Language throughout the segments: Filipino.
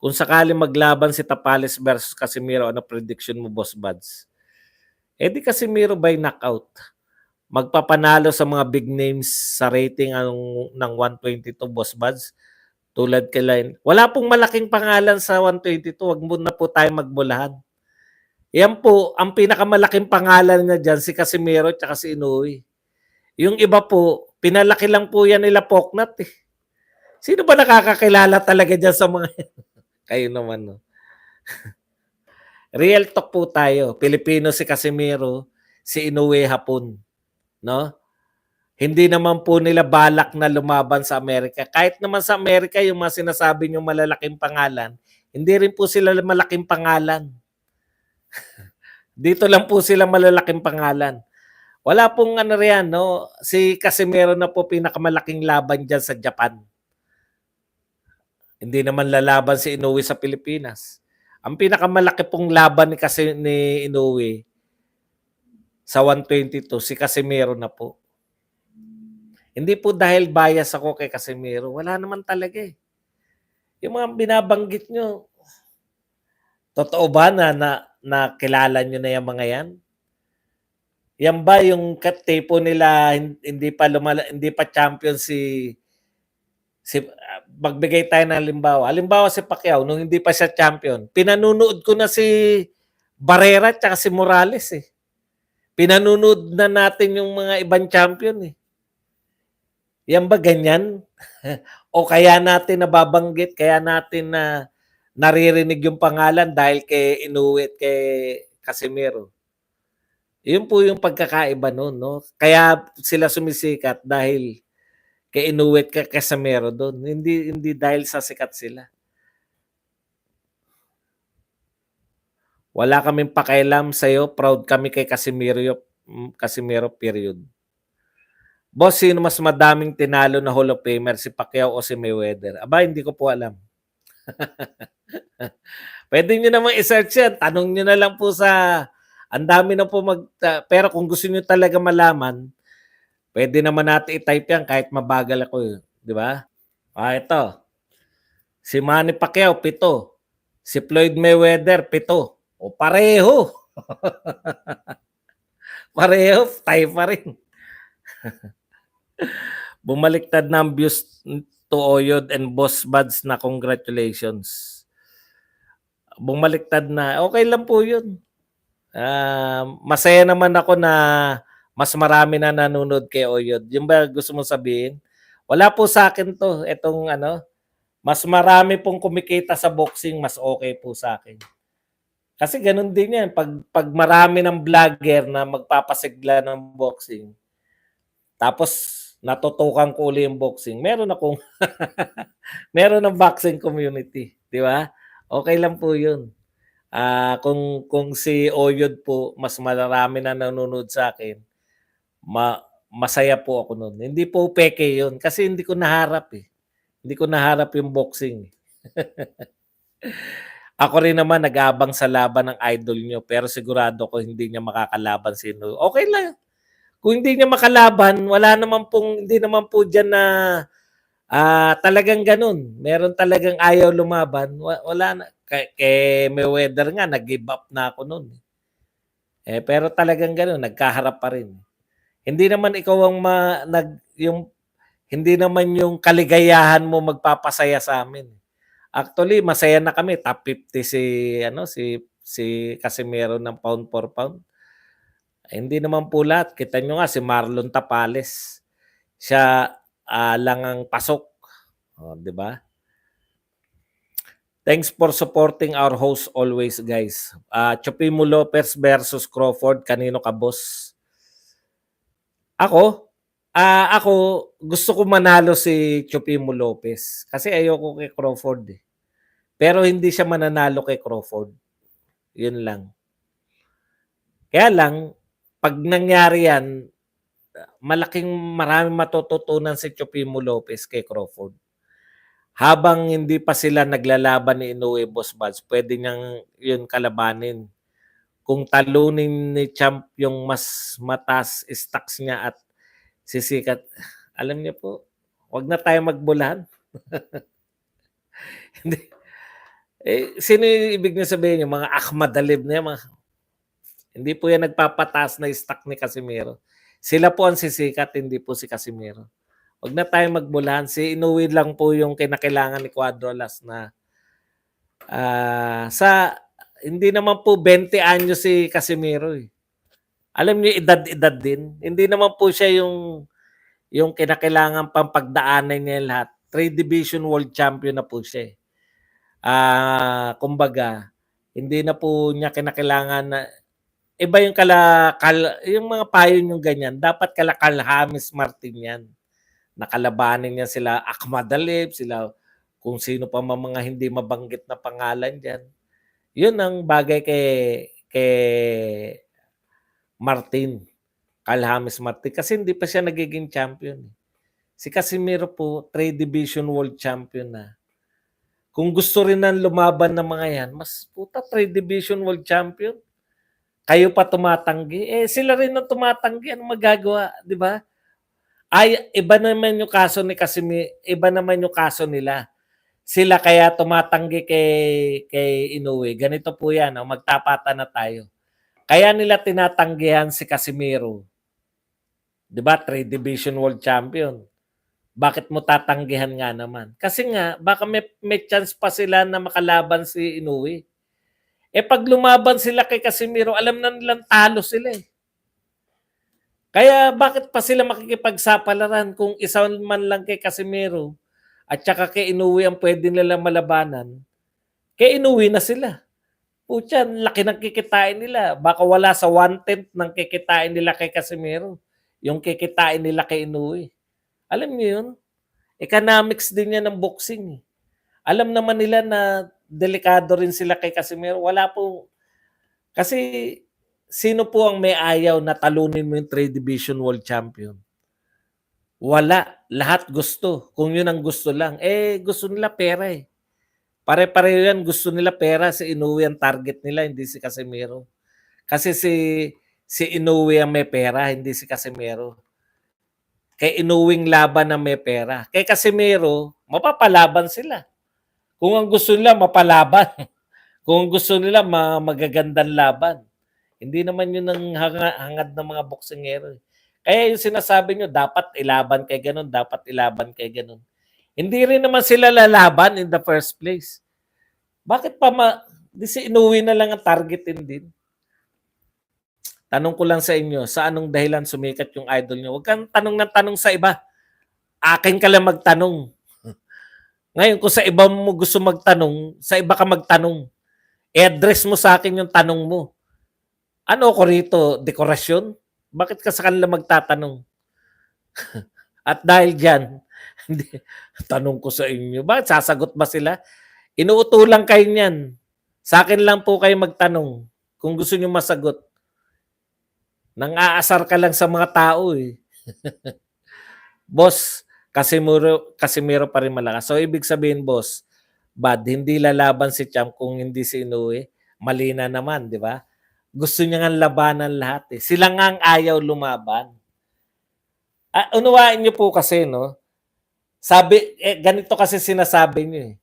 Kung sakali maglaban si Tapales versus Casimiro, ano prediction mo, Boss Buds? Eh di Casimiro by knockout. Magpapanalo sa mga big names sa rating ang, ng 122, Boss Buds. Tulad kay Line. Wala pong malaking pangalan sa 122. Wag muna po tayo magbulahan. Yan po, ang pinakamalaking pangalan na dyan, si Casimiro at si Inoue. Yung iba po, pinalaki lang po yan nila Poknat eh. Sino ba nakakakilala talaga dyan sa mga Kayo naman, no? Real talk po tayo. Pilipino si Casimiro, si Inoue hapon. No? Hindi naman po nila balak na lumaban sa Amerika. Kahit naman sa Amerika, yung mga sinasabi niyong malalaking pangalan, hindi rin po sila malaking pangalan. Dito lang po sila malalaking pangalan. Wala pong ano riyan, no? Si Casimiro na po pinakamalaking laban dyan sa Japan. Hindi naman lalaban si Inoue sa Pilipinas. Ang pinakamalaki pong laban ni kasi ni Inoue sa 122 si Casimiro na po. Hindi po dahil bias ako kay Casimiro. Wala naman talaga eh. Yung mga binabanggit nyo, totoo ba na, na, na kilala nyo na yung mga yan? Yan ba yung tipo nila hindi pa lumala, hindi pa champion si si magbigay tayo ng halimbawa. Halimbawa si Pacquiao nung hindi pa siya champion. Pinanunood ko na si Barrera at si Morales eh. Pinanunood na natin yung mga ibang champion eh. Yan ba ganyan? o kaya natin nababanggit, kaya natin na naririnig yung pangalan dahil kay Inuit kay Casimiro. Yun po yung pagkakaiba noon, no? Kaya sila sumisikat dahil kay Inuit ka Casimiro doon. Hindi hindi dahil sa sikat sila. Wala kaming pakialam sa iyo, proud kami kay Casimiro, Casimiro period. Boss, sino mas madaming tinalo na Hall of Famer, si Pacquiao o si Mayweather? Aba, hindi ko po alam. Pwede nyo namang i-search yan. Tanong nyo na lang po sa... Ang dami na po mag... Uh, pero kung gusto nyo talaga malaman, pwede naman natin i-type yan kahit mabagal ako. Di ba? Ah, ito. Si Manny Pacquiao, pito. Si Floyd Mayweather, pito. O pareho. pareho, tayo pa rin. Bumaliktad na ang views to Oyod and Boss Buds na congratulations. Bumaliktad na. Okay lang po yun. Uh, masaya naman ako na mas marami na nanonood kay Oyod. Yung ba gusto mong sabihin? Wala po sa akin to. Itong ano, mas marami pong kumikita sa boxing, mas okay po sa akin. Kasi ganun din yan. Pag, pag marami ng vlogger na magpapasigla ng boxing, tapos natutukan ko uli yung boxing. Meron akong meron ng boxing community, di ba? Okay lang po 'yun. Uh, kung kung si Oyod po mas marami na nanonood sa akin, ma masaya po ako noon. Hindi po peke 'yun kasi hindi ko naharap eh. Hindi ko naharap yung boxing. ako rin naman nag-abang sa laban ng idol nyo pero sigurado ko hindi niya makakalaban si Inoue. Okay lang. Kung hindi niya makalaban, wala naman pong, hindi naman po dyan na uh, talagang ganun. Meron talagang ayaw lumaban. Wala na. Kay, kay Mayweather nga, nag-give up na ako noon. Eh, pero talagang ganun, nagkaharap pa rin. Hindi naman ikaw ang ma, nag, yung, hindi naman yung kaligayahan mo magpapasaya sa amin. Actually, masaya na kami. Top 50 si, ano, si, si Casimiro ng pound for pound. Hindi naman po lahat. Kita nyo nga si Marlon Tapales. Siya uh, lang ang pasok. Oh, 'di ba? Thanks for supporting our host always, guys. Uh, Chopimo Lopez versus Crawford. Kanino ka, boss? Ako? Uh, ako, gusto ko manalo si Chopimo Lopez. Kasi ayoko kay Crawford eh. Pero hindi siya mananalo kay Crawford. Yun lang. Kaya lang, pag nangyari yan, malaking maraming matututunan si Chopimo Lopez kay Crawford. Habang hindi pa sila naglalaban ni Inoue Boss Buds, pwede niyang yun kalabanin. Kung talunin ni Champ yung mas matas stocks niya at sisikat, alam niyo po, wag na tayo magbulahan. hindi, Eh, sino yung ibig niyo sabihin yung mga Ahmad Alib na mga hindi po yan nagpapataas na stock ni Casimiro. Sila po ang sisikat, hindi po si Casimiro. Huwag na tayo magmulahan. Si Inuwi lang po yung kinakailangan ni Quadrolas na ah, sa hindi naman po 20 anyo si Casimiro eh. Alam niyo edad-edad din. Hindi naman po siya yung yung kinakailangan pampagdaanan niya lahat. Trade Division World Champion na po siya. eh. Ah, kumbaga, hindi na po niya kinakailangan na iba yung kala kal, yung mga payo yung ganyan. Dapat kala Hamis Martin yan. Nakalabanin niya sila Ahmad Alib, sila kung sino pa mga hindi mabanggit na pangalan diyan. Yun ang bagay kay kay Martin. Kalhamis Martin kasi hindi pa siya nagiging champion. eh. Si Casimiro po, trade division world champion na. Kung gusto rin ng lumaban ng mga yan, mas puta trade division world champion. Kayo pa tumatanggi. Eh sila rin ang tumatanggi. Ano magagawa, di ba? Ay, iba naman yung kaso ni Casimiro, iba naman yung kaso nila. Sila kaya tumatanggi kay kay Inoue. Ganito po 'yan, oh, magtapatan na tayo. Kaya nila tinatanggihan si Casimiro. 'Di ba? Trade Division World Champion. Bakit mo tatanggihan nga naman? Kasi nga baka may, may chance pa sila na makalaban si Inoue. Eh pag lumaban sila kay Casimiro, alam na nilang talo sila eh. Kaya bakit pa sila makikipagsapalaran kung isa man lang kay Casimiro at saka kay Inoue ang pwede nila malabanan? Kay Inoue na sila. Pucha, laki ng kikitain nila. Baka wala sa one-tenth ng kikitain nila kay Casimiro. Yung kikitain nila kay Inoue. Alam niyo yun? Economics din yan ng boxing. eh. Alam naman nila na delikado rin sila kay Casimiro. Wala po. Kasi sino po ang may ayaw na talunin mo yung trade division world champion? Wala. Lahat gusto. Kung yun ang gusto lang. Eh, gusto nila pera eh. Pare-pareho yan. Gusto nila pera. Si Inoue ang target nila, hindi si Casimiro. Kasi si si Inoue ang may pera, hindi si Casimiro. Kay Inuwing laban na may pera. Kay Casimiro, mapapalaban sila. Kung ang gusto nila, mapalaban. Kung gusto nila, ma- magagandang laban. Hindi naman yun ang hanga- hangad ng mga boksingero. Eh. Kaya yung sinasabi nyo, dapat ilaban kay ganun, dapat ilaban kay ganun. Hindi rin naman sila lalaban in the first place. Bakit pa ma... Di si Inuwi na lang ang targetin din. Tanong ko lang sa inyo, sa anong dahilan sumikat yung idol nyo? Huwag kang tanong ng tanong sa iba. Akin ka lang magtanong. Ngayon, kung sa iba mo gusto magtanong, sa iba ka magtanong. I-address mo sa akin yung tanong mo. Ano ko rito? Dekorasyon? Bakit ka sa kanila magtatanong? At dahil dyan, tanong ko sa inyo, bakit sasagot ba sila? Inuutulang kayo niyan. Sa akin lang po kayo magtanong kung gusto nyo masagot. Nang aasar ka lang sa mga tao eh. boss, Casimiro, Casimiro pa rin malakas. So ibig sabihin boss, bad, hindi lalaban si Champ kung hindi si Inoue. Mali na naman, di ba? Gusto niya nga labanan lahat eh. Sila nga ang ayaw lumaban. Ah, unawain niyo po kasi, no? Sabi, eh, ganito kasi sinasabi niyo eh.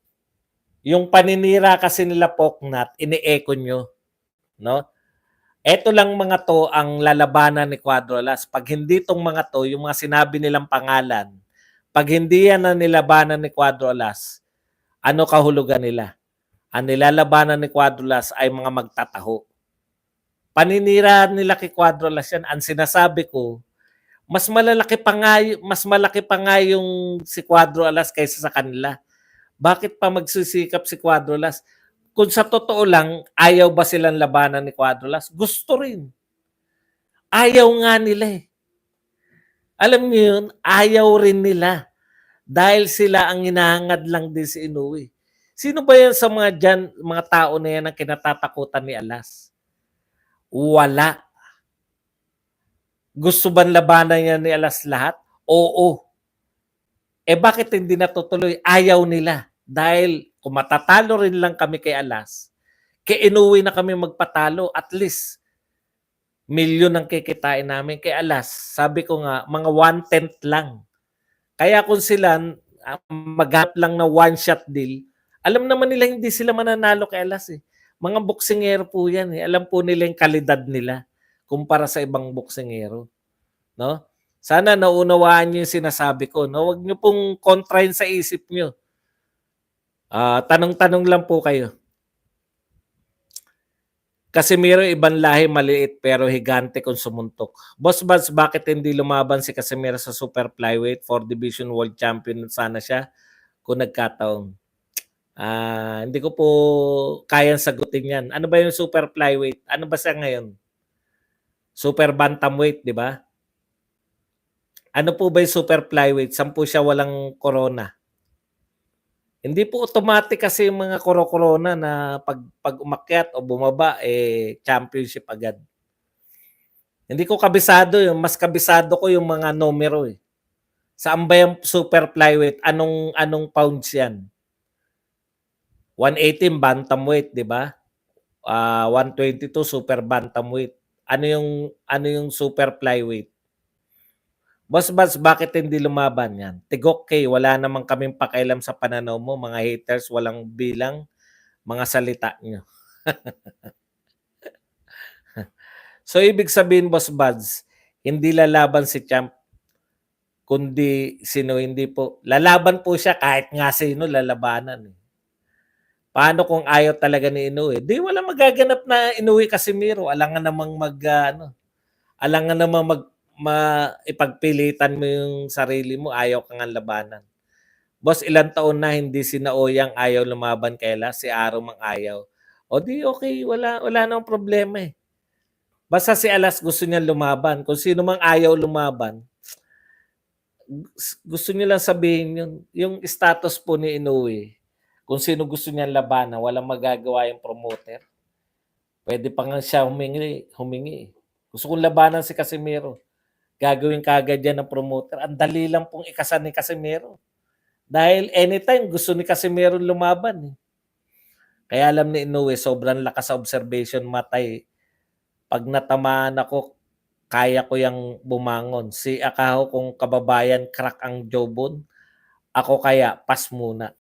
Yung paninira kasi nila Poknat, ini-echo nyo. No? Ito lang mga to ang lalabanan ni Quadrolas. Pag hindi tong mga to, yung mga sinabi nilang pangalan, pag hindi yan na nilabanan ni Quadrolas, ano kahulugan nila? Ang nilalabanan ni Quadrolas ay mga magtataho. Paninira nila kay Quadrolas yan. Ang sinasabi ko, mas malalaki pa nga, mas malaki pa nga yung si Quadrolas kaysa sa kanila. Bakit pa magsisikap si Quadrolas? Kung sa totoo lang, ayaw ba silang labanan ni Quadrolas? Gusto rin. Ayaw nga nila eh. Alam niyo yun, ayaw rin nila. Dahil sila ang hinahangad lang din si Inoue. Sino ba yan sa mga dyan, mga tao na yan ang kinatatakutan ni Alas? Wala. Gusto ba labanan yan ni Alas lahat? Oo. Eh bakit hindi natutuloy? Ayaw nila. Dahil kung matatalo rin lang kami kay Alas, kay inuwi na kami magpatalo, at least milyon ang kikitain namin kay Alas. Sabi ko nga, mga one-tenth lang. Kaya kung sila ah, maghanap lang na one-shot deal, Alam naman nila hindi sila mananalo kay Alas eh. Mga boksingero po yan eh. Alam po nila yung kalidad nila kumpara sa ibang boksingero. No? Sana naunawaan niyo yung sinasabi ko. No? Huwag niyo pong kontrahin sa isip niyo. Ah, tanong-tanong lang po kayo. Casimiro ibang lahi maliit pero higante kung sumuntok. Boss Buds, bakit hindi lumaban si Casimiro sa super flyweight? 4 division world champion sana siya kung nagkataon. Ah, hindi ko po kayang sagutin 'yan. Ano ba yung super flyweight? Ano ba siya ngayon? Super bantamweight, di ba? Ano po ba yung super flyweight? Saan po siya walang corona? Hindi po automatic kasi yung mga koro-corona na pag, pag umakyat o bumaba, eh, championship agad. Hindi ko kabisado yung mas kabisado ko yung mga numero eh. Saan ba yung super flyweight? Anong anong pounds yan? 118 bantamweight, di ba? Ah, 122 super bantamweight. Ano yung ano yung super flyweight? Boss Bats, bakit hindi lumaban yan? Tigok kay, wala namang kaming pakialam sa pananaw mo. Mga haters, walang bilang mga salita nyo. so, ibig sabihin, Boss Buds, hindi lalaban si Champ, kundi sino hindi po. Lalaban po siya kahit nga sino lalabanan. Paano kung ayaw talaga ni Inoue? Di wala magaganap na Inoue Casimiro. Alangan namang mag, uh, ano, alangan namang mag, ma, ipagpilitan mo yung sarili mo, ayaw kang labanan. Boss, ilang taon na hindi si Naoyang ayaw lumaban kaila, si Aro mang ayaw. O di okay, wala, wala nang problema eh. Basta si Alas gusto niya lumaban. Kung sino mang ayaw lumaban, gusto niya lang sabihin yun. Yung status po ni Inoue, kung sino gusto niya labanan, walang magagawa yung promoter. Pwede pa nga siya humingi. humingi. Gusto kong labanan si Casimiro gagawin kagad yan ng promoter. Ang dali lang pong ikasan ni Casimiro. Dahil anytime gusto ni Casimiro lumaban. Eh. Kaya alam ni Inoue, sobrang lakas sa observation matay. Pag natamaan ako, kaya ko yung bumangon. Si Akaho kung kababayan, crack ang jawbone. Ako kaya, pas muna.